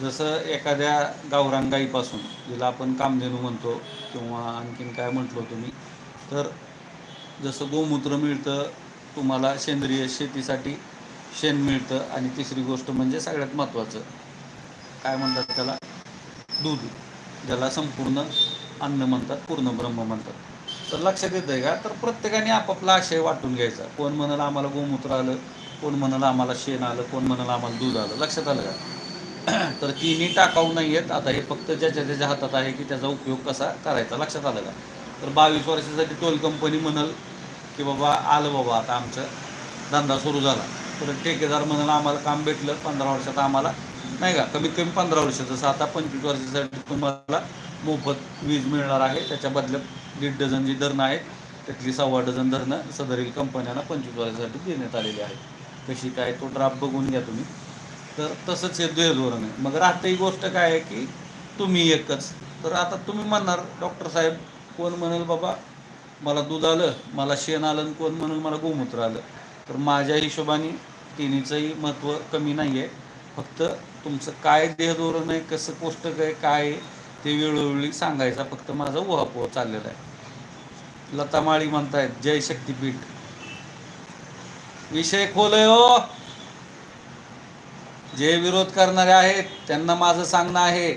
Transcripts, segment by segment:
जसं एखाद्या गावरांगाईपासून जिला आपण कामधेनू म्हणतो किंवा आणखीन काय म्हटलो तुम्ही तर जसं गोमूत्र मिळतं तुम्हाला सेंद्रिय शेतीसाठी शेण मिळतं आणि तिसरी गोष्ट म्हणजे सगळ्यात महत्त्वाचं काय म्हणतात त्याला? दूध ज्याला संपूर्ण अन्न म्हणतात पूर्ण ब्रह्म म्हणतात. तर लक्षात येतं आहे का? तर प्रत्येकाने आपापला आशय वाटून घ्यायचा. कोण म्हणाल आम्हाला गोमूत्र आलं कोण म्हणाल आम्हाला शेण आलं कोण म्हणाल आम्हाला दूध आलं लक्षात आलं का? तर तिन्ही टाकाऊ नाही आहेत. आता हे फक्त ज्याच्या त्याच्या हातात आहे की त्याचा उपयोग कसा करायचा लक्षात आलं का? तर बावीस वर्षासाठी टोल कंपनी म्हणाल की बाबा आलं बाबा आता आमचं. धंदा सुरू झाला. तर ठेकेदार म्हणाल आम्हाला काम भेटलं पंधरा वर्षात आम्हाला. नाही का? कमीत कमी पंधरा वर्ष जसं आता पंचवीस वर्षासाठी तुम्हाला मोफत वीज मिळणार आहे. त्याच्या बदल्यात दीड डझन जी धरणं आहेत त्यातली सव्वा डझन धरणं सदरील कंपन्यांना पंचवीस वर्षासाठी देण्यात आलेली आहेत. कशी काय तो ड्राफ्ट बघून घ्या तुम्ही. तर तसंच हे दुहे धोरण आहे. मग राहते ही गोष्ट काय आहे की तुम्ही एकच. तर आता तुम्ही म्हणणार डॉक्टर साहेब कोण म्हणेल बाबा मला दूध आलं मला शेण आलं आणि कोण म्हणेल मला गोमूत्र आलं. तर माझ्या हिशोबाने तिन्हीचंही महत्त्व कमी नाही आहे फक्त तुमचं काय देहधोरण आहे कसं कोष्टक आहे काय आहे ते वेळोवेळी सांगायचा. फक्त माझा उहापोह चाललेला आहे. लता माळी म्हणतायत जय शक्तीपीठ. विषय खोल आहे हो. जे विरोध करणारे आहेत त्यांना माझं सांगणं आहे.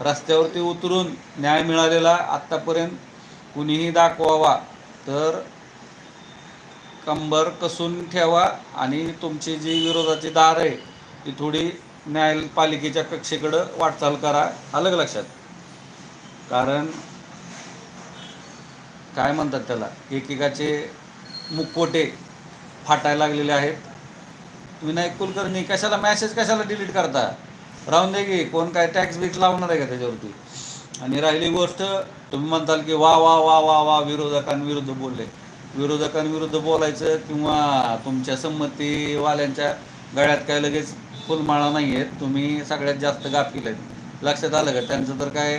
रस्त्यावरती उतरून न्याय मिळालेला आत्तापर्यंत कुणीही दाखवावा. तर कंबर कसून ठेवा आणि तुमची जी विरोधाची दार आहे ती थोडी न्यायपालिकेच्या कक्षेकडं वाटचाल करा. अलग लक्षात? कारण काय म्हणतात त्याला? एकेकाचे मुखवटे फाटायला लागलेले आहेत. विनायक कुलकर्णी कशाला मॅसेज कशाला डिलीट करता? राहून दे की कोण काय टॅक्स बिक्स लावणार आहे का त्याच्यावरती? आणि राहिली गोष्ट तुम्ही म्हणताल की वा वा वा वा वा विरोधकांविरुद्ध बोलले. विरोधकांविरुद्ध बोलायचं किंवा तुमच्या संमतीवाल्यांच्या गळ्यात काय लगेच फुलमाळा नाही आहेत तुम्ही सगळ्यात जास्त गाफील आहेत लक्षात आलं का? त्यांचं तर काय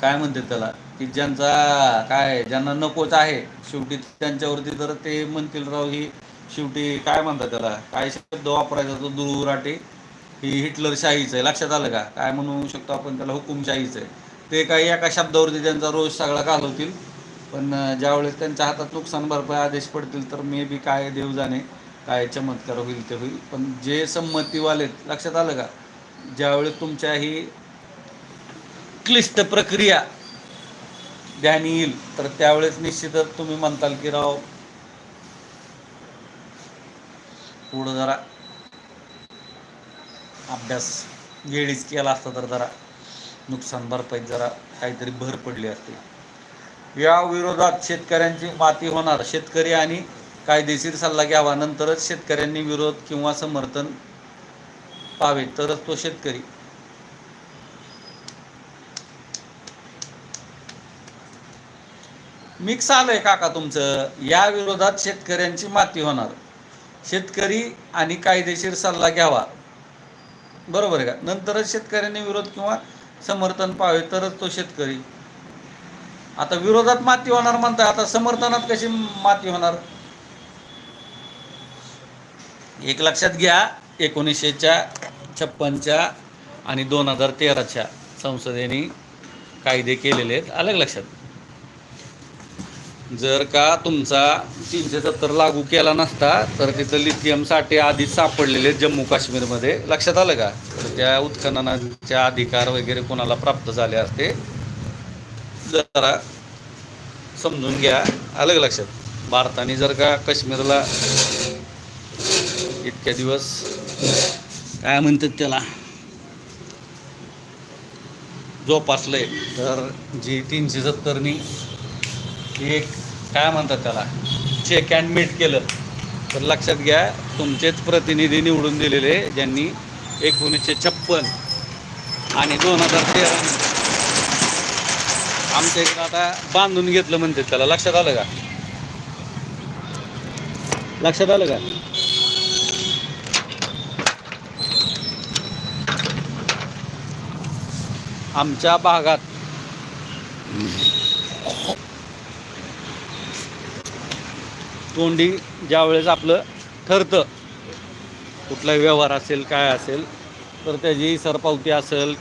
काय म्हणतात त्याला? की ज्यांचा काय ज्यांना नकोच आहे शेवटी त्यांच्यावरती तर ते म्हणतील राव ही शेवटी काय म्हणतात त्याला? काय शब्द वापरायचा तो दुराटे? ही हिटलरशाहीच आहे. लक्षात आलं का? काय म्हणू शकतो आपण त्याला? हुकुमशाहीच आहे. ते काही एका शब्दावरती त्यांचा रोज सगळा घालवतील. पण ज्यावेळेस त्यांच्या हातात नुकसान भरपाई आदेश पडतील तर मे बी काय देव जाणे काय चमत्कार होईल ते होईल. पण जे संमतीवालेत लक्षात आलं का? ज्यावेळेस तुमच्या ही क्लिष्ट प्रक्रिया ध्यानी येईल तर त्यावेळेस निश्चितच तुम्ही म्हणताल की राव पुढं जरा अभ्यास वेळीच केला असता तर जरा नुकसान भरपाईत जरा काहीतरी भर पडली असते. या विरोधात शेतकऱ्यांची माती होणार. शेतकरी आणि कायदेशीर सल्ला घ्यावा. नंतरच शेतकऱ्यांनी विरोध किंवा समर्थन पावे. तरच तो शेतकरी. मिक्स आलंय काका तुमचं. या विरोधात शेतकऱ्यांची माती होणार. शेतकरी आणि कायदेशीर सल्ला घ्यावा. बरोबर आहे का? नंतरच शेतकऱ्यांनी विरोध किंवा समर्थन पाहावे तरच तो शेतकरी. आता विरोधात माती होणार म्हणताय आता समर्थनात कशी माती होणार? एक लक्षात घ्या एकोणीसशेच्या छप्पनच्या आणि दोन हजार तेराच्या संसदेने कायदे केलेले आहेत. अलग लक्षात. जर का तुमचा तीनशे सत्तर लागू केला नसता तर तिथं लिथियम साठे आधीच सापडलेले जम्मू काश्मीरमध्ये. लक्षात आलं का? तर त्या उत्खननाचे अधिकार वगैरे कोणाला प्राप्त झाले असते? जरा समजून घ्या. अलग लक्षात? भारताने जर का काश्मीरला इतक्या दिवस काय म्हणतात त्याला? जोपासलंय तर जी तीनशे सत्तरनी एक काय म्हणतात त्याला? चेक अँड मीट केलं. तर लक्षात घ्या तुमचेच प्रतिनिधी निवडून दिलेले ज्यांनी एकोणीसशे छप्पन आणि दोन हजार तेरा आमच्या इकडं आता बांधून घेतलं म्हणते त्याला. लक्षात आलं का? लक्षात आलं का? आमच्या भागात तोंडी ज्यावेळेस आपलं ठरतं कुठलाही व्यवहार असेल काय असेल तर त्याची सरपावती असेल.